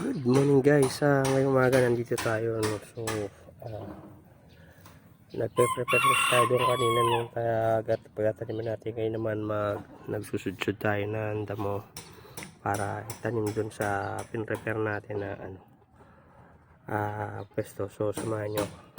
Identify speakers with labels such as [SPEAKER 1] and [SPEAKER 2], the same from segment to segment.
[SPEAKER 1] Good morning guys. Ah, ngayong umaga nandito tayo. No? So, ah, nagpe-prepare na tayo kanina nung tagat pagkataniman natin. Ngayon naman mag, nagsusudsud tayo ng damo para itanim doon sa pin-prepare natin na ano, ah, pwesto. So, samahan nyo.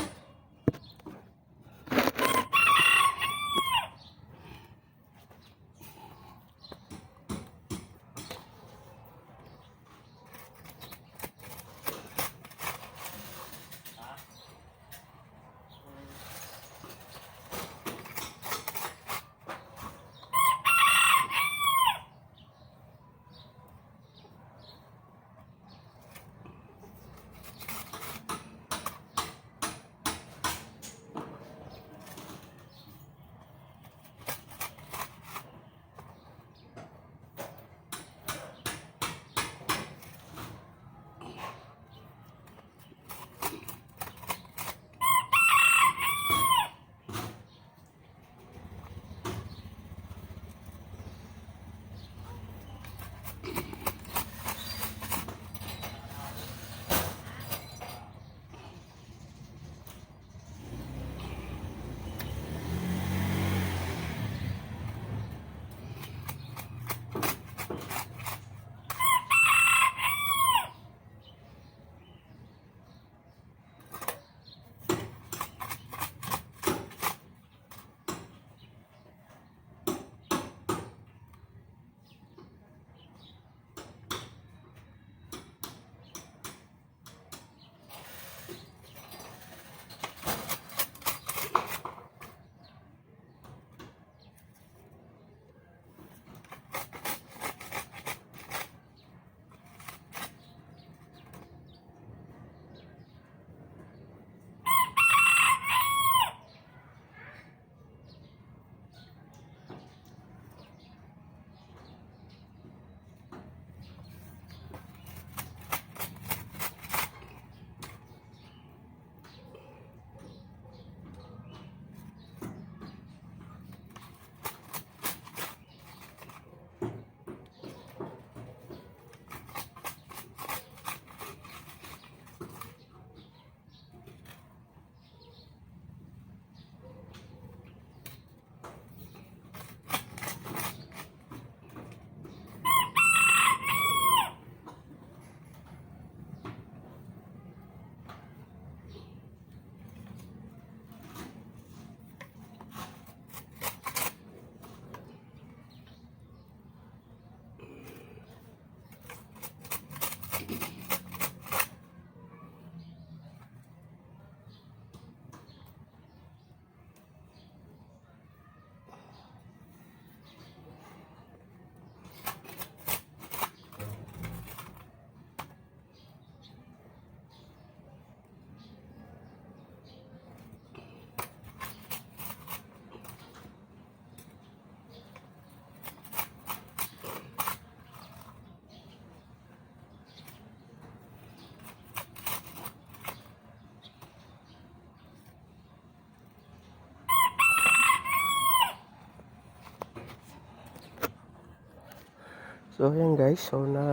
[SPEAKER 1] So ayan guys, so na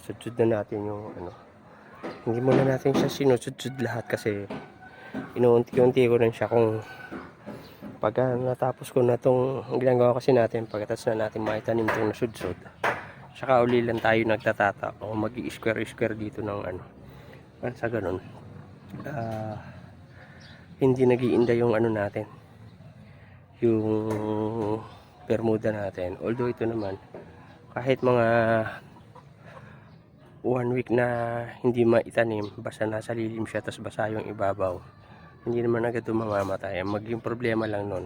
[SPEAKER 1] sudsud na natin yung ano. Hindi muna natin siya sinusudsud lahat kasi inuunti-unti ko rin siya kung pagka natapos ko na tong ginagawa kasi natin pagkatapos na natin maitanim tong nasudsud. Saka uli lang tayo nagtatata o mag square square dito ng ano. Para sa ganun. ah, hindi nagiinda yung ano natin. Yung Bermuda natin. Although ito naman kahit mga one week na hindi maitanim basta nasa lilim siya tapos basa yung ibabaw hindi naman agad ito mamamatay. Maging problema lang nun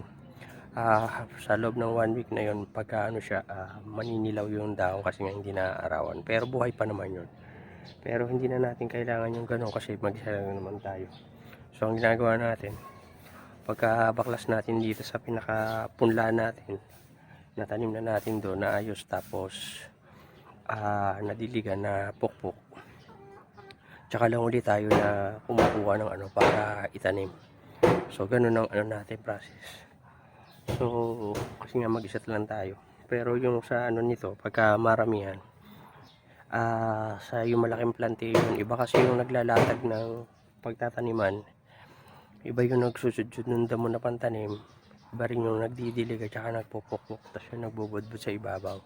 [SPEAKER 1] ah, sa loob ng one week na yun pagka ano siya ah, maninilaw yung dahon kasi nga hindi naaarawan pero buhay pa naman yun. Pero hindi na natin kailangan yung ganun kasi mag-isa lang naman tayo. So ang ginagawa natin pagka baklas natin dito sa pinakapunla natin natanim na natin doon na ayos tapos ah nadiligan na pukpok tsaka lang ulit tayo na kumukuha ng ano para itanim so ganun ang ano natin process so kasi nga mag-isat lang tayo pero yung sa ano nito pagka maramihan ah, sa yung malaking plantation. Iba kasi yung naglalatag ng pagtataniman. Iba yung nagsusudsud ng damo na pantanim. Iba rin yung nagdidilig at saka nagpupukpok. Tapos yung nagbubudbud sa ibabaw.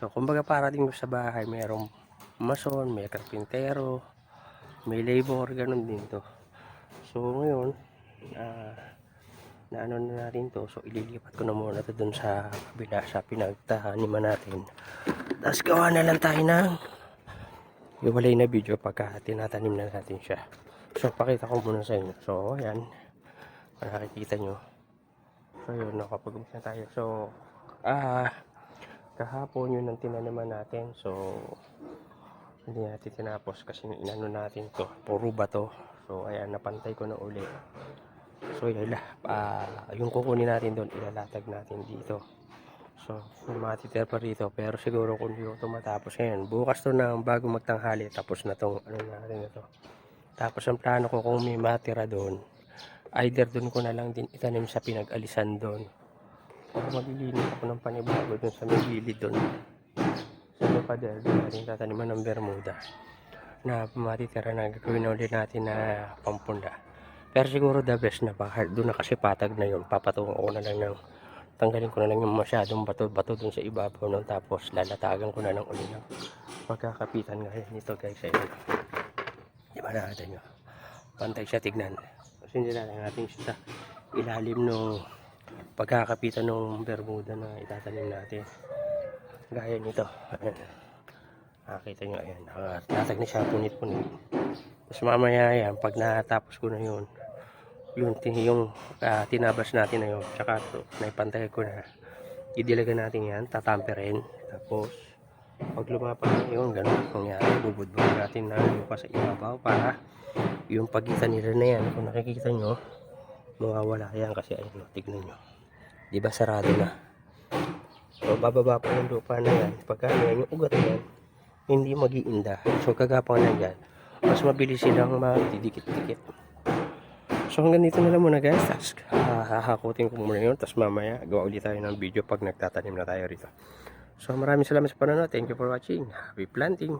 [SPEAKER 1] So, kumbaga para din sa bahay, mayroong mason, may karpintero, may labor, ganun din to. So, ngayon, ah, na ano na natin to. So, ililipat ko na muna to dun sa kabila sa pinagtaniman natin. Tapos gawa na lang tayo ng iwalay na video pagka tinatanim na natin siya. So, pakita ko muna sa inyo. So, ayan. Nakikita nyo. So, yun. Nakapag na tayo. So, ah, kahapon yun ang tinaniman natin. So, hindi natin tinapos kasi inano natin to. Puro ba to? So, ayan. Napantay ko na uli. So, lah. Ah, yung kukunin natin doon, ilalatag natin dito. So, titira pa rito. Pero siguro kung hindi ito matapos ngayon. Bukas to na bago magtanghali. Tapos na tong ano natin ito. Tapos ang plano ko kung may matira doon. Either doon ko na lang din itanim sa pinag-alisan doon. Maglilinis ako ng panibago doon sa may gilid doon. Sa may pader, doon natin tataniman ng Bermuda. Na matitira na gagawin na ulit natin na pampunda. Pero siguro the best na baka doon na kasi patag na yun. Papatungan ko na lang ng tanggalin ko na lang yung masyadong bato-bato dun sa ibabaw nun tapos lalatagan ko na lang uli ng pagkakapitan ngayon nito guys ayun di ba nakita nyo pantay siya tignan kasi hindi natin natin siya sa ilalim nung pagkakapitan ng bermuda na itatanim natin. Gaya nito. Ayan. Nakita nyo ayan. Nakatag na siya punit-punit. Tapos mamaya yan pag natapos ko na yun yung, yung ah, tinabas natin na yun tsaka naipantay ko na. Idilagan natin yan tatamperin tapos pag lumapas na yun ganun nangyari. Bubudbud natin na lupa sa ibabaw para yung pagitan nila na yan kung nakikita nyo mawawala yan kasi ayun tignan nyo. Di ba sarado na. So bababa pa yung lupa na yan. Pagka yan yung ugat na yan hindi mag-iinda. So kagapang na yan. Mas mabilis silang matidikit-dikit So hanggang dito na lang muna guys. Tapos ah, hahakutin ko muna yun. Tapos mamaya gawa ulit tayo ng video pag nagtatanim na tayo rito. So maraming salamat sa panonood. Thank you for watching. Happy planting.